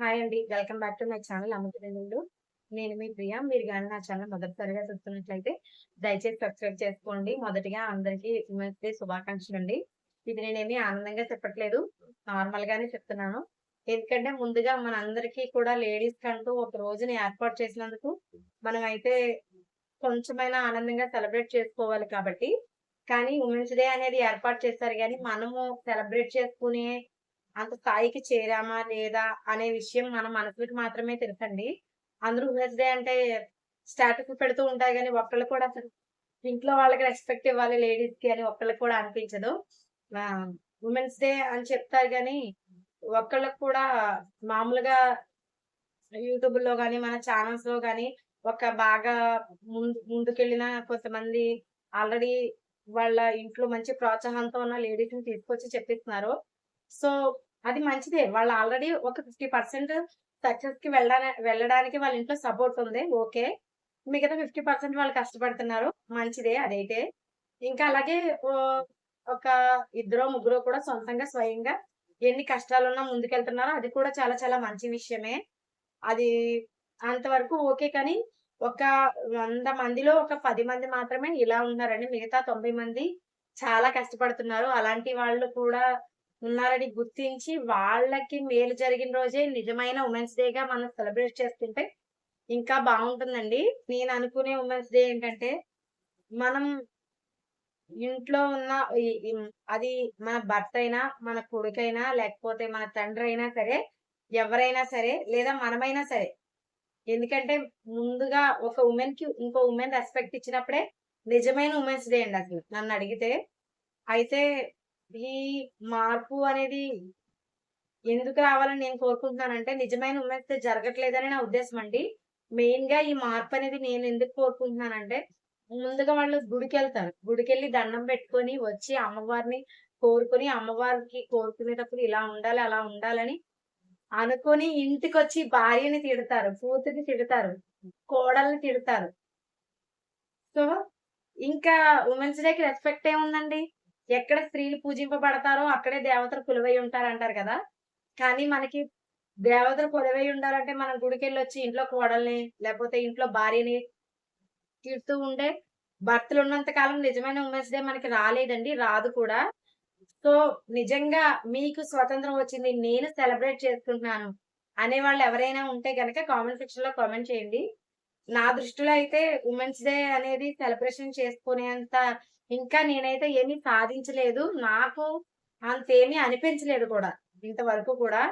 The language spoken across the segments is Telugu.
హాయ్ అండి welcome back to my channel అమ్మకరేందులు నేను మీ ప్రియా మీరు కానీ నా ఛానల్ మొదటిసారిగా చూస్తున్నట్లయితే దయచేసి సబ్స్క్రైబ్ చేసుకోండి. మొదటిగా అందరికీ ఉమెన్స్ డే శుభాకాంక్షలు అండి. ఇది నేనేమి ఆనందంగా చెప్పట్లేదు నార్మల్ గానే చెప్తున్నాను. ఎందుకంటే ముందుగా మన అందరికీ కూడా లేడీస్ కంటూ ఒక రోజుని ఏర్పాటు చేసినందుకు మనం అయితే కొంచెమైనా ఆనందంగా సెలబ్రేట్ చేసుకోవాలి కాబట్టి. కానీ ఉమెన్స్ డే అనేది ఏర్పాటు చేస్తారు కానీ మనము సెలబ్రేట్ చేసుకునే అంత స్థాయికి చేరామా లేదా అనే విషయం మన మనసుకి మాత్రమే తెలుసండి. అందరూ ఉమెన్స్ డే అంటే స్టాటస్ పెడుతూ ఉంటాయి కానీ ఒక్కళ్ళు కూడా అసలు ఇంట్లో వాళ్ళకి రెస్పెక్ట్ ఇవ్వాలి లేడీస్కి అని ఒక్కళ్ళకి కూడా అనిపించదు. ఉమెన్స్ డే అని చెప్తారు కానీ ఒక్కళ్ళకి కూడా మామూలుగా యూట్యూబ్లో కానీ మన ఛానల్స్లో కానీ ఒక బాగా ముందు ముందుకెళ్ళిన కొంతమంది ఆల్రెడీ వాళ్ళ ఇంట్లో మంచి ప్రోత్సాహంతో ఉన్న లేడీస్ని తీసుకొచ్చి చెప్పిస్తున్నారు. సో అది మంచిదే. వాళ్ళు ఆల్రెడీ ఒక ఫిఫ్టీ పర్సెంట్ సక్సెస్కి వెళ్ళడానికి వెళ్ళడానికి వాళ్ళ ఇంట్లో సపోర్ట్ ఉంది. ఓకే. మిగతా ఫిఫ్టీ పర్సెంట్ వాళ్ళు కష్టపడుతున్నారు. మంచిదే అదైతే. ఇంకా అలాగే ఓ, ఒక ఇద్దరు ముగ్గురు కూడా సొంతంగా స్వయంగా ఎన్ని కష్టాలున్నా ముందుకెళ్తున్నారో అది కూడా చాలా చాలా మంచి విషయమే. అది అంతవరకు ఓకే కానీ ఒక వంద మందిలో ఒక పది మంది మాత్రమే ఇలా ఉన్నారండి మిగతా తొంభై మంది చాలా కష్టపడుతున్నారు. అలాంటి వాళ్ళు కూడా ఉన్నారని గుర్తించి వాళ్ళకి మేలు జరిగిన రోజే నిజమైన ఉమెన్స్ డేగా మనం సెలబ్రేట్ చేసుకుంటే ఇంకా బాగుంటుందండి. నేను అనుకునే ఉమెన్స్ డే ఏంటంటే మనం ఇంట్లో ఉన్న అది మన భర్త అయినా మన కొడుకైనా లేకపోతే మన తండ్రి అయినా సరే ఎవరైనా సరే లేదా మనమైనా సరే ఎందుకంటే ముందుగా ఒక ఉమెన్కి ఇంకో ఉమెన్ రెస్పెక్ట్ ఇచ్చినప్పుడే నిజమైన ఉమెన్స్ డే అండి అసలు నన్ను అడిగితే అయితే ఈ మార్పు అనేది ఎందుకు రావాలని నేను కోరుకుంటున్నానంటే నిజమైన ఉమెన్స్ జరగట్లేదని నా ఉద్దేశం అండి. మెయిన్గా ఈ మార్పు అనేది నేను ఎందుకు కోరుకుంటున్నానంటే ముందుగా వాళ్ళు గుడికి వెళ్తారు గుడికి వెళ్ళి దండం పెట్టుకొని వచ్చి అమ్మవారిని కోరుకొని అమ్మవారికి కోరుకునేటప్పుడు ఇలా ఉండాలి అలా ఉండాలని అనుకొని ఇంటికి వచ్చి భార్యని తిడతారు కూతురిని తిడతారు కోడల్ని తిడతారు. సో ఇంకా ఉమెన్స్ డేకి రెస్పెక్ట్ ఏముందండి? ఎక్కడ స్త్రీలు పూజింపబడతారో అక్కడే దేవతలు కొలువై ఉంటారు అంటారు కదా. కానీ మనకి దేవతలు కొలువై ఉండాలంటే మనం గుడికి వెళ్ళి వచ్చి ఇంట్లో కోడల్ని లేకపోతే ఇంట్లో భార్యని తిడుతూ ఉండే భర్తలు ఉన్నంత కాలం నిజమైన ఉమెన్స్ డే మనకి రాలేదండి రాదు కూడా. సో నిజంగా మీకు స్వతంత్రం వచ్చింది నేను సెలబ్రేట్ చేసుకుంటున్నాను అనే వాళ్ళు ఎవరైనా ఉంటే కనుక కామెంట్ సెక్షన్లో కామెంట్ చేయండి. నా దృష్టిలో అయితే ఉమెన్స్ డే అనేది సెలబ్రేషన్ చేసుకునేంత ఇంకా నేనైతే ఏమీ సాధించలేదు. నాకు అంతేమీ అనిపించలేదు కూడా ఇంతవరకు కూడా.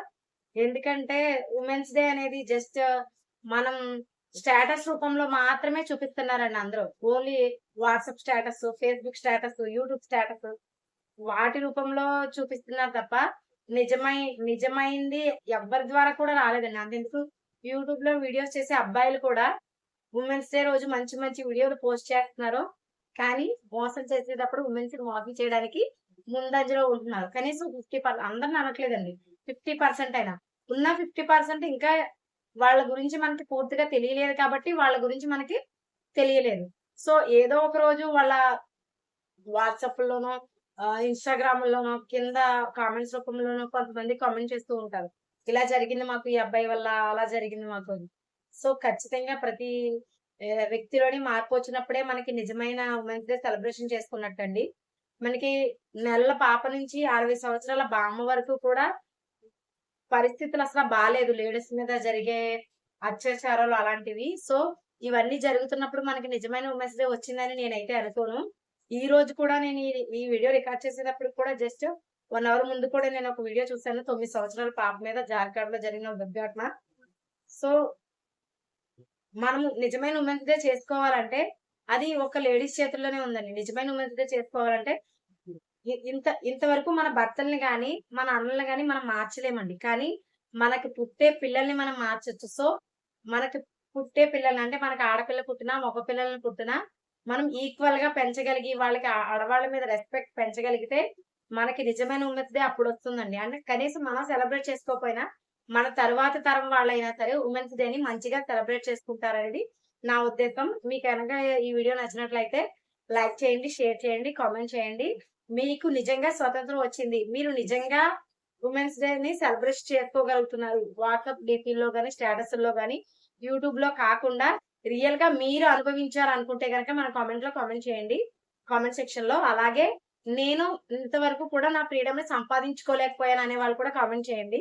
ఎందుకంటే ఉమెన్స్ డే అనేది జస్ట్ మనం స్టేటస్ రూపంలో మాత్రమే చూపిస్తున్నారండి అందరూ. Only WhatsApp status Facebook status YouTube status వాటి రూపంలో చూపిస్తున్నారు తప్ప నిజమై నిజమైంది ఎవరి ద్వారా కూడా రాలేదండి. అంతెందుకు యూట్యూబ్లో వీడియోస్ చేసే అబ్బాయిలు కూడా ఉమెన్స్ డే రోజు మంచి మంచి వీడియోలు పోస్ట్ చేస్తున్నారు. కానీ మోసం చేసేటప్పుడు ఉమెన్స్ మోసం చేయడానికి ముందంజలో ఉంటున్నారు. కనీసం ఫిఫ్టీ పర్సెంట్ అందరిని అనట్లేదండి. ఫిఫ్టీ పర్సెంట్ అయినా. ఉన్న ఫిఫ్టీ పర్సెంట్ ఇంకా వాళ్ళ గురించి మనకి పూర్తిగా తెలియలేదు కాబట్టి వాళ్ళ గురించి మనకి తెలియలేదు. సో ఏదో ఒక రోజు వాళ్ళ వాట్సాప్ లోనో ఇన్స్టాగ్రామ్ లోనో కింద కామెంట్స్ రూపంలోనో కొంతమంది కామెంట్ చేస్తూ ఉంటారు. ఇలా జరిగింది మాకు ఈ అబ్బాయి వల్ల అలా జరిగింది మాకు సో ఖచ్చితంగా ప్రతి వ్యక్తిలోని మార్పు వచ్చినప్పుడే మనకి నిజమైన ఉమెన్స్ డే సెలబ్రేషన్ చేసుకున్నట్టు అండి మనకి నెలల పాప నుంచి అరవై సంవత్సరాల బామ్మ వరకు కూడా పరిస్థితులు అసలు బాగాలేదు లేడీస్ మీద జరిగే అత్యాచారాలు అలాంటివి. సో ఇవన్నీ జరుగుతున్నప్పుడు మనకి నిజమైన ఉమెన్స్ డే వచ్చిందని నేనైతే అనుకోను. ఈ రోజు కూడా నేను ఈ వీడియో రికార్డ్ చేసేటప్పుడు కూడా జస్ట్ వన్ అవర్ ముందు కూడా నేను ఒక వీడియో చూసాను తొమ్మిది సంవత్సరాల పాప మీద జార్ఖండ్లో జరిగిన దుర్ఘటన సో మనం నిజమైన ఉమెన్స్ డే చేసుకోవాలంటే అది ఒక లేడీస్ చేతుల్లోనే ఉందండి. నిజమైన ఉమెన్స్ డే చేసుకోవాలంటే ఇంత ఇంతవరకు మన భర్తల్ని కానీ మన అన్నల్ని కానీ మనం మార్చలేమండి. కానీ మనకి పుట్టే పిల్లల్ని మనం మార్చొచ్చు. సో మనకి పుట్టే పిల్లల్ని అంటే మనకి ఆడపిల్ల పుట్టినా మగ పిల్లల్ని పుట్టినా మనం ఈక్వల్గా పెంచగలిగి వాళ్ళకి ఆడవాళ్ళ మీద రెస్పెక్ట్ పెంచగలిగితే మనకి నిజమైన ఉమెన్స్ డే అప్పుడు వస్తుందండి అంటే కనీసం మనం సెలబ్రేట్ చేసుకోకపోయినా మన తర్వాత తరం వాళ్ళైనా సరే ఉమెన్స్ డే ని మంచిగా సెలబ్రేట్ చేసుకుంటారనేది నా ఉద్దేశం మీకు కనుక ఈ వీడియో నచ్చినట్లయితే లైక్ చేయండి షేర్ చేయండి కామెంట్ చేయండి. మీకు నిజంగా స్వతంత్రం వచ్చింది. మీరు నిజంగా ఉమెన్స్ డే ని సెలబ్రేట్ చేసుకోగలుగుతున్నారు. వాట్సాప్ డిపిలో కానీ స్టేటస్లో కానీ యూట్యూబ్లో కాకుండా రియల్గా మీరు అనుభవించారు అనుకుంటే కనుక మన కామెంట్లో కామెంట్ చేయండి. కామెంట్ సెక్షన్లో. అలాగే నేను ఇంతవరకు కూడా నా ఫ్రీడమ్ని సంపాదించుకోలేకపోయాను అనే వాళ్ళు కూడా కామెంట్ చేయండి.